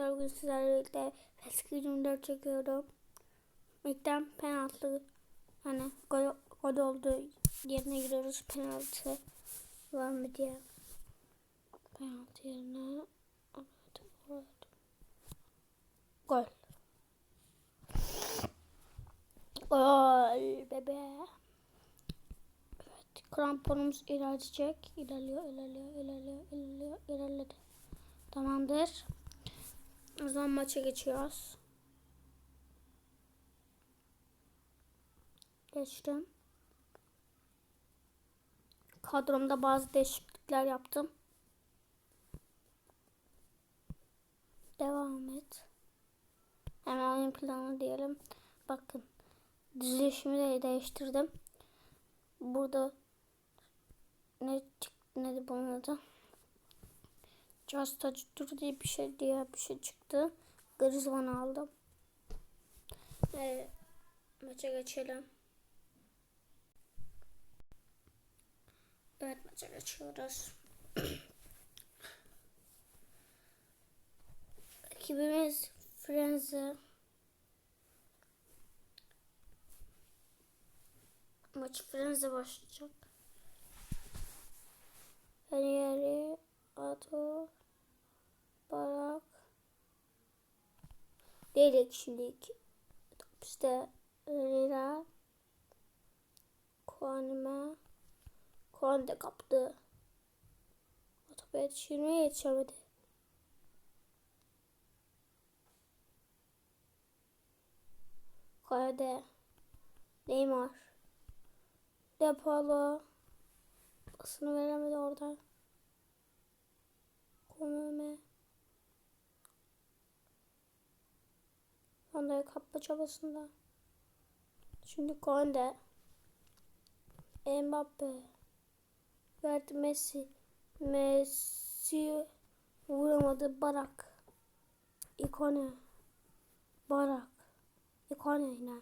Bugün sizlerle birlikte eski 24 çekiyorum. İlkten penaltı hani gol, gol oldu yerine giriyoruz penaltı var mı diye. Penaltı yerine. Gol. Gol bebe. Evet kramponumuz ilerleyecek. İlerliyor, ilerliyor, ilerliyor, ilerliyor, ilerledi. Tamamdır. O zaman maça geçiyoruz. Geçtim. Kadromda bazı değişiklikler yaptım. Devam et. Hemen oyun planı diyelim. Bakın. Dizilişimi de değiştirdim. Burada ne çıktı ne bunun adı? Just Touch Tour diye bir şey diye bir şey çıktı. Griezmann aldım. Evet. Maça geçelim. Evet maça geçiyoruz. Ekibimiz Frenzy. Maç Frenzy başlayacak. Her yeri Ato Barak. Dedik şimdiki işte Lira Kuanime. Kuan de kaptı. Topa yetişirmeye yetişemedi. Kayade Neymar. Depolo. Basını veremedi orada Onda'yı kapma çabasında. Şimdi Konde. Mbappe. Verdi Messi. Messi vuramadı Barak. İkone. Barak. İkone yine.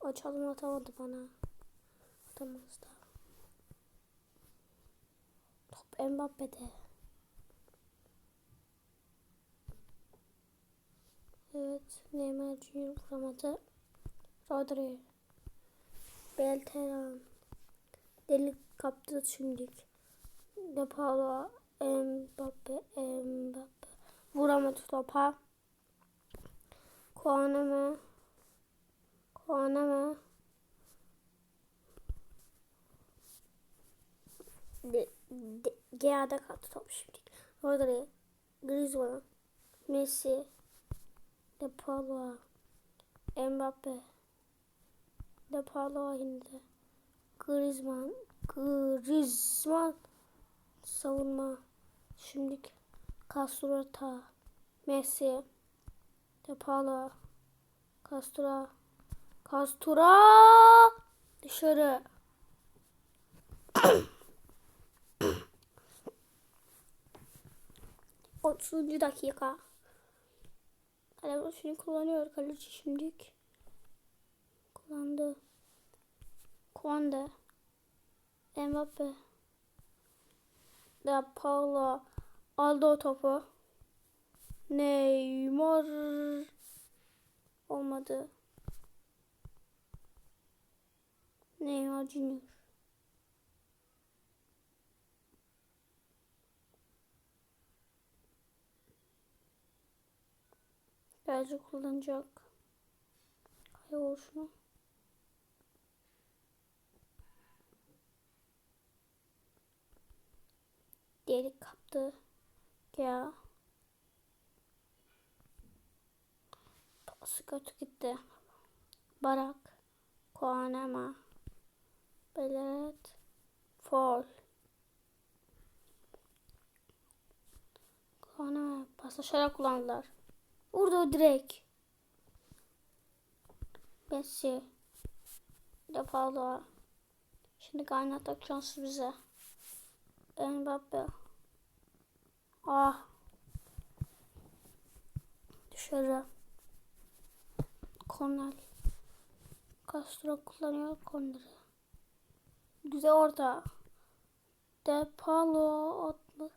O çalım atamadı bana. Atamaz da. Top Mbappe'de. Evet. Neymar Junior vuramadı. Rodri. Belteran. Delik kaptı şimdi. De Paulo. Mbappe. Mbappe. Vuramadı topa. Kuaneme. Kuaneme. De, de, Gea'da kaldı top şimdi. Rodri. Griezmann. Messi. De Paulo. Mbappe. De Paulo şimdi. Griezmann. Griezmann. Savunma. Şimdi Castrota. Messi. De Paulo. Castro. Castro. Dışarı. Otuzuncu dakika. Kalem uçunu kullanıyor kaleci şimdilik. Kullandı. Kullandı. Mbappe. Da Paulo aldı o topu. Neymar olmadı. Neymar Junior. Bence kullanacak. Hay olsun. Diğeri kaptı. Ya. Pası kötü gitti. Barak. Koanema. Belet. Fol. Koanema. Paslaşarak kullandılar. Vurdu direkt. Messi. De Paulo. Şimdi kaynatak şansı bize. Mbappe. Ah. Dışarı. Kornel. Castro kullanıyor korneri. Güzel orta. De Paulo atma.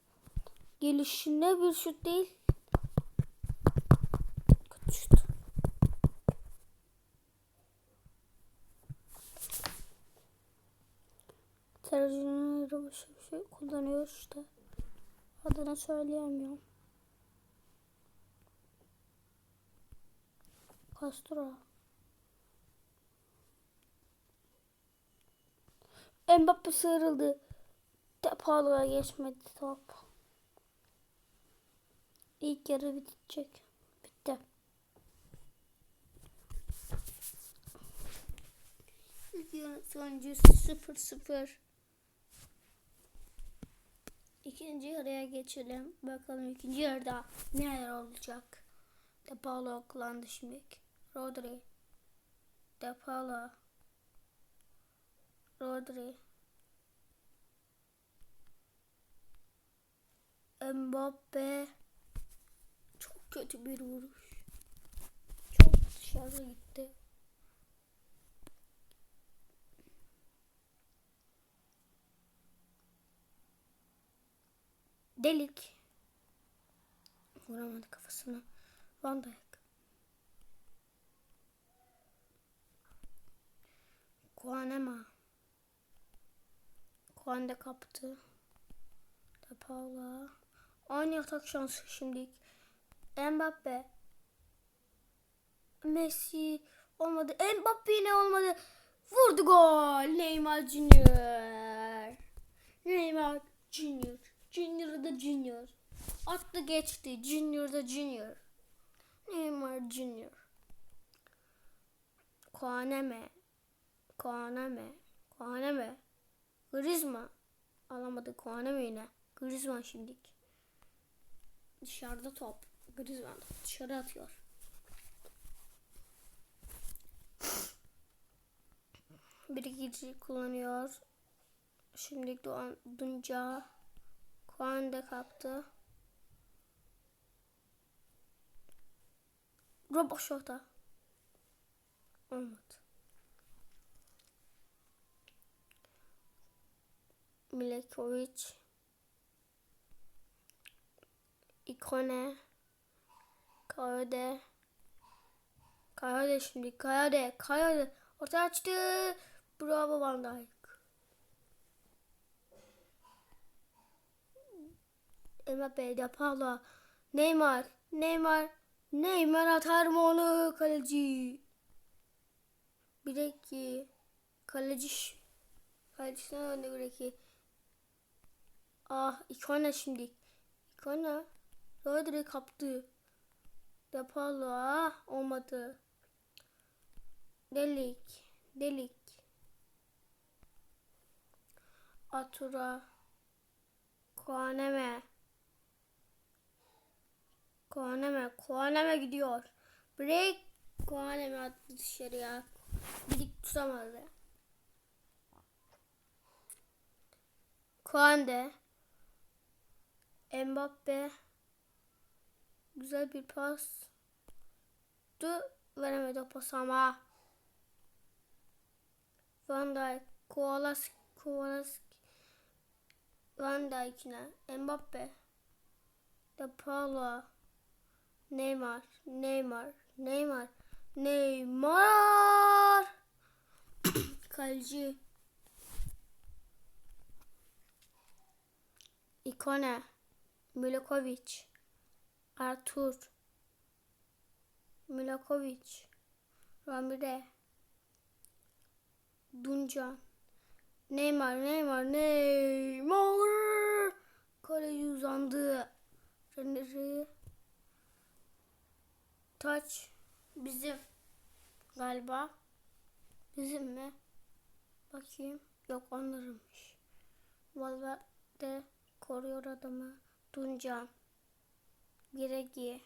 gelişine bir şut değil. Kötü şut. Tercihine göre başka bir şey kullanıyor işte. Adını söyleyemiyorum. Castro. Mbappe sıyrıldı. Depalo'ya geçmedi top. İlk yarı bitecek. Bitti. İlk yarı sonucu 0-0. İkinci yarıya geçelim. Bakalım ikinci yarıda neler olacak. Depalo kullandı şimdi. Rodri. Depalo. Rodri. Mbappe. Çok kötü bir vuruş. Çok dışarı gitti. Delik. Vuramadı kafasına. Van Dijk. Kuanema. Kuan da kaptı. Da Paula. Aynı atak şansı şimdi. Mbappe. Messi olmadı. Mbappe yine olmadı. Vurdu gol. Neymar Junior. Neymar Junior. Junior da Junior. Attı geçti. Junior da Junior. Neymar Junior. Kuaneme. Kuaneme. Kuaneme. Griezmann. Alamadı Kuaneme yine. Griezmann şimdilik. Dışarıda top. Griezmann dışarı atıyor. Birikici kullanıyor. Şimdi Doğan Dunca. Kuan da kaptı. Roboşota. Olmadı. Milekovic. İkone. Kayode. Kayode şimdi. Kayode. Kayode. Orta açtı. Bravo Van Dijk. Mbappe, De Paula, Neymar, Neymar, Neymar atar mı onu kaleci? Bir de ki kaleci kalecisine önde bir ki ah ikona şimdi. İkona. Rodri kaptı. De Paula ah, olmadı. Delik delik. Atura. Kuaneme Kuaneme Kuaneme gidiyor. Break. Kuaneme attı dışarıya Birik tutamadı. Kuande Mbappe. Güzel bir pas. Du veremedi o pas ama. Van Dijk Kowalski Kowalski Van Dijk'ine. Mbappe. De Paula Neymar Neymar Neymar Neymar Kaleci Ikone Milokovic Artur Milokovic Ramire Duncan Neymar, Neymar, Neymar. Kaleci uzandı. Renner'i. Taç. Bizim. Galiba. Bizim mi? Bakayım. Yok onlarınmış. Valverde koruyor adamı. Duncan. Giregi.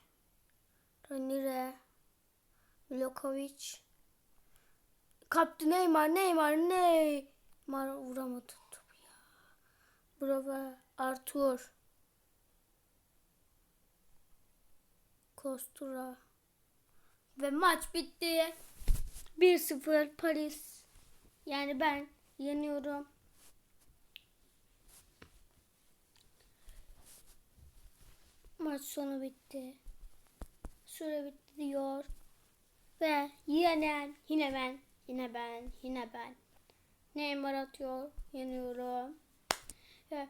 Renner'e. Milokovic. Kaptı Neymar, Neymar, Neymar. Mar vuramadı topu ya. Bravo Arthur. Kostura. Ve maç bitti. 1-0 Paris. Yani ben yeniyorum. Maç sonu bitti. Süre bitti diyor. Ve yine yine ben, yine ben, yine ben. Neymar atıyor, yeniyorum. Ve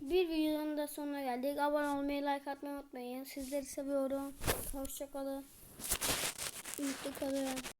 bir videonun da sonuna geldik. Abone olmayı, like atmayı unutmayın. Sizleri seviyorum. Hoşçakalın. Mutlu kalın.